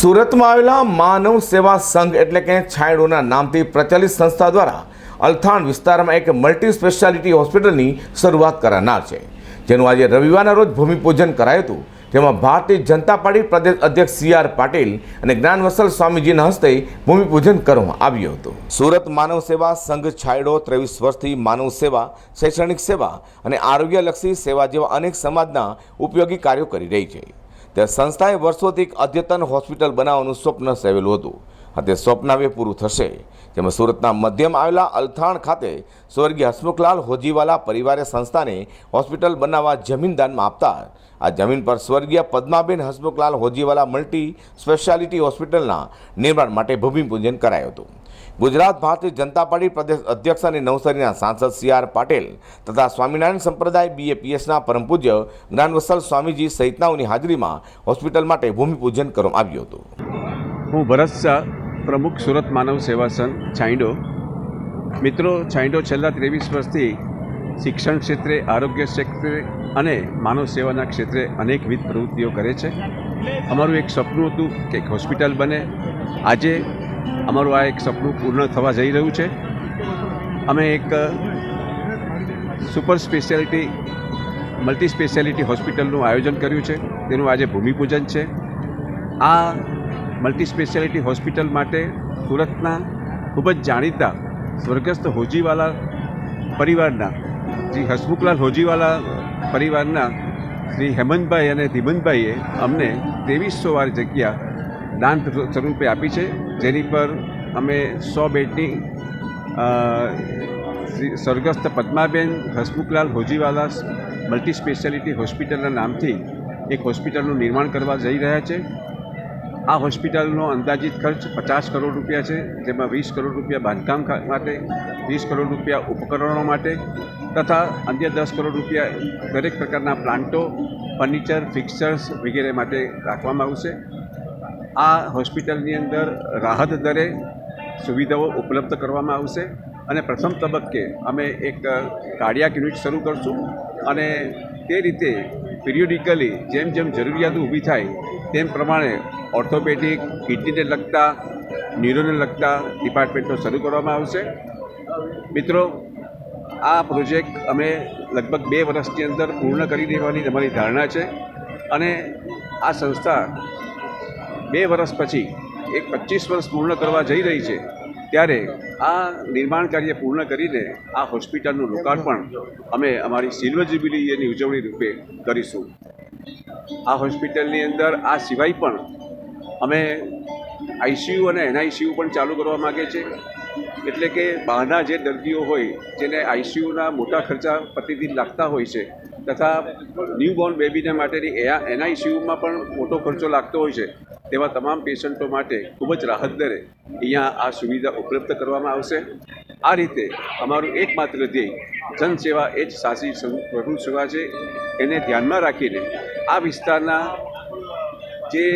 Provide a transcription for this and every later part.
સુરતમાં આવેલા માનવ સેવા સંઘ એટલે કે છાંયડોના નામથી પ્રચલિત સંસ્થા દ્વારા અલથાણ વિસ્તારમાં એક મલ્ટી સ્પેશિયાલિટી હોસ્પિટલની શરૂઆત કરાનાર છે. જેનું આજે રવિવારના રોજ ભૂમિપૂજન કરાયું હતું. જેમાં ભારતીય જનતા પાર્ટી પ્રદેશ અધ્યક્ષ સી આર પાટીલ અને જ્ઞાનવસલ સ્વામીજીના હસ્તે ભૂમિપૂજન કરવામાં આવ્યું હતું. સુરત માનવ સેવા સંઘ છાયડો ત્રેવીસ વર્ષથી માનવ સેવા, શૈક્ષણિક સેવા અને આરોગ્યલક્ષી સેવા જેવા અનેક સમાજના ઉપયોગી કાર્યો કરી રહી છે. ત્યારે સંસ્થાએ વર્ષોથી એક અદ્યતન હોસ્પિટલ બનાવવાનું સ્વપ્ન સેવેલું હતું. આ તે સ્વપ્ન હવે પૂરું થશે. જેમાં સુરતના મધ્યમ આવેલા અલથાણ ખાતે સ્વર્ગીય હસમુખલાલ હોજીવાલા પરિવારે સંસ્થાને હોસ્પિટલ બનાવવા જમીન દાનમાં આપતા આ જમીન પર સ્વર્ગીય પદ્માબેન હસમુખલાલ હોજીવાલા મલ્ટી સ્પેશિયાલિટી હોસ્પિટલના નિર્માણ માટે ભૂમિપૂજન કરાયું હતું. ગુજરાત ભારતીય જનતા પાર્ટી પ્રદેશ અધ્યક્ષ અને નવસારીના સાંસદ સી આર પાટેલ તથા સ્વામિનારાયણ સંપ્રદાય બીએપીએસના પરમ પૂજ્ય સ્વામીજી સહિતનાઓની હાજરીમાં હોસ્પિટલ માટે ભૂમિપૂજન કરવામાં આવ્યું હતું. હું ભરત શાહ પ્રમુખ સુરત માનવ સેવા સંઘ, છાંયડો. મિત્રો, છાંયડો છેલ્લા ત્રેવીસ વર્ષથી શિક્ષણ ક્ષેત્રે, આરોગ્ય ક્ષેત્રે અને માનવ સેવાના ક્ષેત્રે અનેકવિધ પ્રવૃત્તિઓ કરે છે. અમારું એક સપનું હતું કે એક હોસ્પિટલ બને. આજે અમારું આ એક સપનું પૂર્ણ થવા જઈ રહ્યું છે. અમે એક સુપર સ્પેશિયાલિટી, મલ્ટી સ્પેશિયાલિટી હોસ્પિટલનું આયોજન કર્યું છે. તેનું આજે ભૂમિપૂજન છે. આ મલ્ટી સ્પેશિયાલિટી હોસ્પિટલ માટે સુરતના ખૂબ જ જાણીતા સ્વર્ગસ્થ હોજીવાલા પરિવારના, શ્રી હસમુખલાલ હોજીવાલા પરિવારના શ્રી હેમંતભાઈ અને ધીમંતભાઈએ અમને ત્રેવીસો વાર જગ્યા દાન સ્વરૂપે આપી છે. જેની પર અમે સો બેડની સ્વર્ગસ્થ પદ્માબેન, હસમુખલાલ હોજીવાલા મલ્ટી સ્પેશિયાલિટી હોસ્પિટલના નામથી એક હોસ્પિટલનું નિર્માણ કરવા જઈ રહ્યા છે. આ હોસ્પિટલનો અંદાજિત ખર્ચ પચાસ કરોડ રૂપિયા છે, જેમાં વીસ કરોડ રૂપિયા બાંધકામ માટે, વીસ કરોડ રૂપિયા ઉપકરણો માટે તથા અન્ય દસ કરોડ રૂપિયા દરેક પ્રકારના પ્લાન્ટો, ફર્નિચર, ફિક્સર્સ વગેરે માટે રાખવામાં આવશે. આ હોસ્પિટલની અંદર રાહત દરે સુવિધાઓ ઉપલબ્ધ કરવામાં આવશે અને પ્રથમ તબક્કે અમે એક કાર્ડિયાક યુનિટ શરૂ કરશું અને તે રીતે પિરિયોડિકલી જેમ જેમ જરૂરિયાતો ઊભી થાય તેમ પ્રમાણે ઓર્થોપેડિક, કિડનીને લગતા, ન્યુરોને લગતા ડિપાર્ટમેન્ટો શરૂ કરવામાં આવશે. મિત્રો, આ પ્રોજેક્ટ અમે લગભગ બે વર્ષની અંદર પૂર્ણ કરી દેવાની અમારી ધારણા છે અને આ સંસ્થા બે વર્ષ પછી, એક પચીસ વર્ષ પૂર્ણ કરવા જઈ રહી છે, ત્યારે આ નિર્માણ કાર્ય પૂર્ણ કરીને આ હોસ્પિટલનું લોકાર્પણ અમે અમારી સિલ્વર જ્યુબિલીની ઉજવણી રૂપે કરીશું. આ હોસ્પિટલની અંદર આ સિવાય પણ અમે આઈસીયુ અને એનઆઈસીયુ પણ ચાલુ કરવા માગે છે, એટલે કે બહારના જે દર્દીઓ હોય, જેને આઈસીયુના મોટા ખર્ચા પ્રતિદિન લાગતા હોય છે, તથા ન્યૂબોર્ન બેબીને માટેની એનઆઈસીયુમાં પણ મોટો ખર્ચો લાગતો હોય છે તેવા તમામ પેશન્ટો માટે ખૂબ જ રાહત દરે અહીંયા આ સુવિધા ઉપલબ્ધ કરવામાં આવશે. આ રીતે અમારું એકમાત્ર ધ્યેય જનસેવા એ જ સાચી પ્રભુ સેવા છે. એને ધ્યાનમાં રાખીને આ વિસ્તારના જે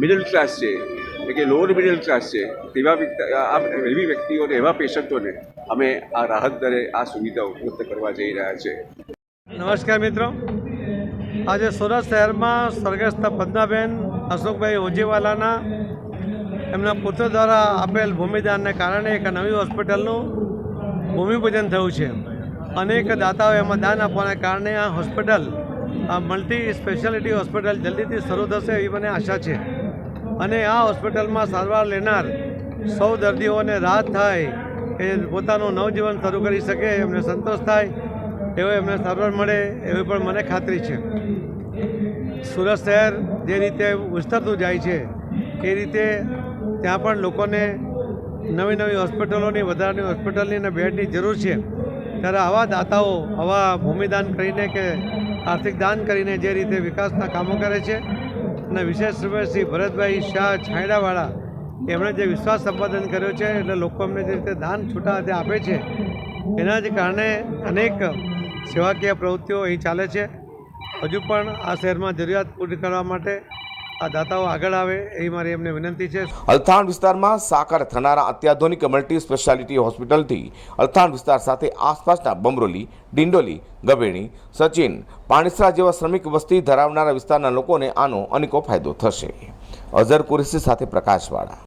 મિડલ ક્લાસ છે કે લોઅર મિડલ ક્લાસ છે, તેવા એવી વ્યક્તિઓને, એવા પેશન્ટોને અમે આ રાહત દરે આ સુવિધા ઉપલબ્ધ કરવા જઈ રહ્યા છે. નમસ્કાર મિત્રો. આજે સુરત શહેરમાં સ્વર્ગસ્થ પદ્માબેન અશોકભાઈ ઓજીવાલાના એમના પુત્ર દ્વારા આપેલ ભૂમિદાનને કારણે એક નવી હોસ્પિટલનું ભૂમિપૂજન થયું છે. અનેક દાતાઓ એમાં દાન આપવાના કારણે આ હોસ્પિટલ, આ મલ્ટી સ્પેશિયાલિટી હોસ્પિટલ જલ્દીથી શરૂ થશે એવી મને આશા છે. અને આ હોસ્પિટલમાં સારવાર લેનાર સૌ દર્દીઓને રાહત થાય એ પોતાનું નવજીવન શરૂ કરી શકે, એમને સંતોષ થાય, એવો એમને સારવાર મળે એવી પણ મને ખાતરી છે. સુરત શહેર જે રીતે વિસ્તરતું જાય છે એ રીતે ત્યાં પણ લોકોને નવી નવી હોસ્પિટલોની, વધારાની હોસ્પિટલની અને બેડની જરૂર છે. ત્યારે આવા દાતાઓ, આવા ભૂમિદાન કરીને કે આર્થિક દાન કરીને જે રીતે વિકાસના કામો કરે છે અને વિશેષ રૂપે શ્રી ભરતભાઈ શાહ છાંયડાવાળા, એમણે જે વિશ્વાસ સંપાદન કર્યો છે, એટલે લોકો અમને જે રીતે દાન છૂટા હાથે આપે છે, એના જ કારણે અનેક સેવાકીય પ્રવૃત્તિઓ અહીં ચાલે છે. હજુ પણ આ શહેરમાં જરૂરિયાત પૂરી કરવા માટે આ દાતાઓ આગળ આવે એવી મારી એમને વિનંતી છે. અલથાણ વિસ્તારમાં સાકાર થનારા અત્યાધુનિક મલ્ટી સ્પેશિયાલિટી હોસ્પિટલથી અલથાણ વિસ્તાર સાથે આસપાસના બમરોલી, ડિંડોલી ગબેણી સચિન, પાણીસરા જેવા શ્રમિક વસ્તી ધરાવનારા વિસ્તારના લોકોને આનો અનેકો ફાયદો થશે. અઝર કુરેશી સાથે પ્રકાશવાળા.